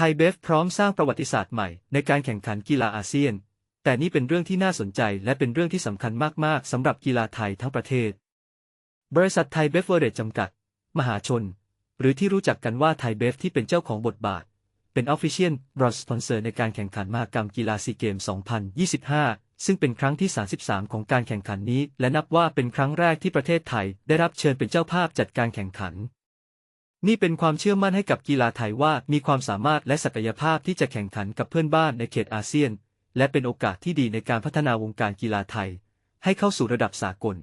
ทยเบฟพร้อมสร้างประวัติศาสตร์ใหม่ในการแข่งขันกีฬาอาเซียน แต่นี่เป็นเรื่องที่น่าสนใจและเป็นเรื่องที่สำคัญมาก ๆ สำหรับกีฬาไทยทั้งประเทศ บริษัทไทยเบฟเวอร์เรจจำกัด มหาชน หรือที่รู้จักกันว่าไทยเบฟที่เป็นเจ้าของบทบาท เป็นออฟฟิเชียลบรอสปอนเซอร์ในการแข่งขันมหกรรมกีฬาซีเกม 2025 ซึ่งเป็นครั้งที่ 33 ของการแข่งขันนี้ และนับว่าเป็นครั้งแรกที่ประเทศไทยได้รับเชิญเป็นเจ้าภาพจัดการแข่งขัน นี่เป็นความเชื่อมั่นให้กับกีฬาไทยว่ามีความสามารถและศักยภาพที่จะแข่งขันกับเพื่อนบ้านในเขตอาเซียน และเป็นโอกาสที่ดีในการพัฒนาวงการกีฬาไทย ให้เข้าสู่ระดับสากล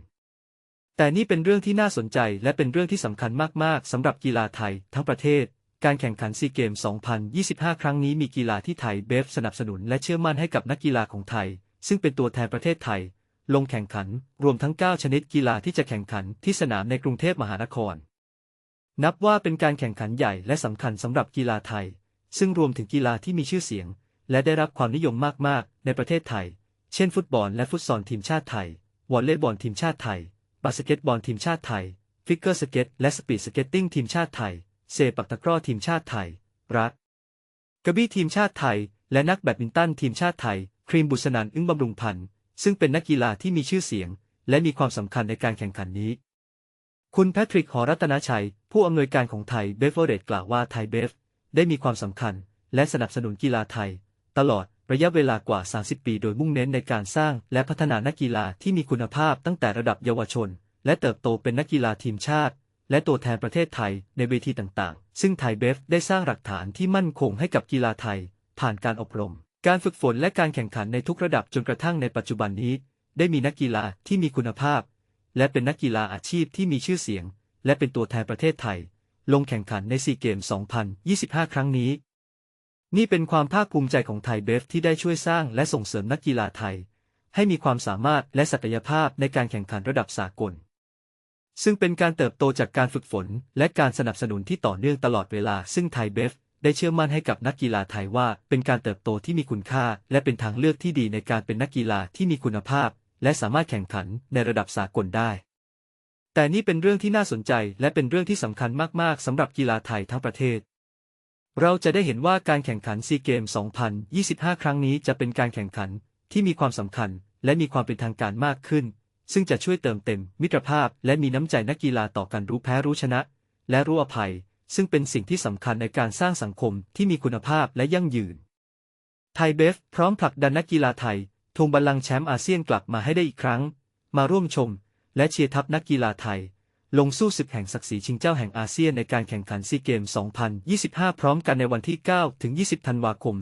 แต่นี่เป็นเรื่องที่น่าสนใจและเป็นเรื่องที่สำคัญมากๆสำหรับกีฬาไทยทั้งประเทศ การแข่งขันซีเกม 2025 ครั้งนี้มีกีฬาที่ไทยเบฟสนับสนุนและเชื่อมั่นให้กับนักกีฬาของไทย ซึ่งเป็นตัวแทนประเทศไทย ลงแข่งขันรวมทั้ง 9 ชนิดกีฬาที่จะแข่งขันที่สนามในกรุงเทพมหานคร นับว่าเป็นการแข่งขันใหญ่และสำคัญสำหรับกีฬาไทย ซึ่งรวมถึงกีฬาที่มีชื่อเสียง และได้รับความนิยมมาก ๆ ในประเทศไทย เช่น ฟุตบอลและฟุตซอลทีมชาติไทย วอลเลย์บอลทีมชาติไทย บาสเกตบอลทีมชาติไทย ฟิกเกอร์สเก็ตและสปีดสเก็ตติ้งทีมชาติไทย เซปักตะกร้อทีมชาติไทย รักกระบี่ทีมชาติไทย และนักแบดมินตันทีมชาติไทย ครีมบุษนันอึ้งบำรุงพันธ์ซึ่งเป็นนักกีฬาที่มีชื่อเสียง และมีความสำคัญในการแข่งขันนี้ คุณแพทริก หอรัตนชัย ผู้อำนวยการของไทยเบฟเวอร์เรดกล่าวว่าไทยเบฟได้มีความสำคัญ และสนับสนุนกีฬาไทย ตลอดระยะเวลากว่า 30 ปี โดยมุ่งเน้นในการสร้างและพัฒนานักกีฬาที่มีคุณภาพตั้งแต่ระดับเยาวชน และเติบโตเป็นนักกีฬาทีมชาติ และตัวแทนประเทศไทยในเวทีต่างๆ ซึ่งไทยเบฟได้สร้างหลักฐานที่มั่นคงให้กับกีฬาไทย ผ่านการอบรม การฝึกฝนและการแข่งขันในทุกระดับจนกระทั่งในปัจจุบันนี้ ได้มีนักกีฬาที่มีคุณภาพ และเป็นนักกีฬาอาชีพที่มีชื่อเสียง และเป็นตัวแทนประเทศไทย ลงแข่งขันในซีเกม 2025 ครั้งนี้ นี่เป็นความภาคภูมิใจของไทยเบฟที่ได้ช่วยสร้างและส่งเสริมนักกีฬาไทย ให้มีความสามารถและศักยภาพในการแข่งขันระดับสากล ซึ่งเป็นการเติบโตจากการฝึกฝน และการสนับสนุนที่ต่อเนื่องตลอดเวลา ซึ่งไทยเบฟได้เชื่อมั่นให้กับนักกีฬาไทยว่าเป็นการเติบโตที่มีคุณค่า และเป็นทางเลือกที่ดีในการเป็นนักกีฬาที่มีคุณภาพ และสามารถแข่งขันในระดับสากลได้ แต่นี่เป็นเรื่องที่น่าสนใจและเป็นเรื่องที่สำคัญมาก ๆสำหรับกีฬาไทยทั้งประเทศ เราจะได้เห็นว่าการแข่งขันซีเกม 2025 ครั้งนี้จะเป็นการแข่งขันที่มีความสำคัญและมีความเป็นทางการมากขึ้น ซึ่งจะช่วยเติมเต็ม มิตรภาพ และมีน้ำใจนักกีฬาต่อกันรู้แพ้รู้ชนะ และรู้อภัย ซึ่งเป็นสิ่งที่สำคัญในการสร้างสังคมที่มีคุณภาพและยั่งยืนไทยเบฟพร้อมผลักดันนักกีฬาไทย ทวงบัลลังก์แชมป์อาเซียนกลับมาให้ได้อีกครั้ง มาร่วมชม และเชียร์ทัพนักกีฬาไทย ลงสู้ศึกแห่งศักดิ์ศรีชิงเจ้าแห่งอาเซียนในการแข่งขันซีเกม 2025 พร้อมกันในวันที่ 9 ถึง 20 ธันวาคม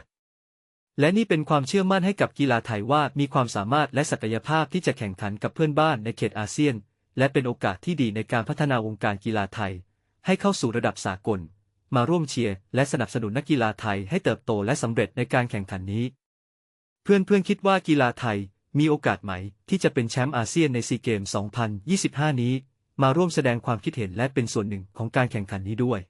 2568 และนี่เป็นความเชื่อมั่นให้กับกีฬาไทยว่ามีความสามารถและศักยภาพที่จะแข่งขันกับเพื่อนบ้านในเขตอาเซียน และเป็นโอกาสที่ดีในการพัฒนาวงการกีฬาไทย ให้เข้าสู่ระดับสากล มาร่วมเชียร์และสนับสนุนนักกีฬาไทยให้เติบโตและสำเร็จในการแข่งขันนี้ เพื่อนเพื่อนคิดว่ากีฬาไทยมีโอกาสไหม ที่จะเป็นแชมป์อาเซียนในซีเกม 2025 นี้ มาร่วมแสดงความคิดเห็นและเป็นส่วนหนึ่งของการแข่งขันนี้ด้วย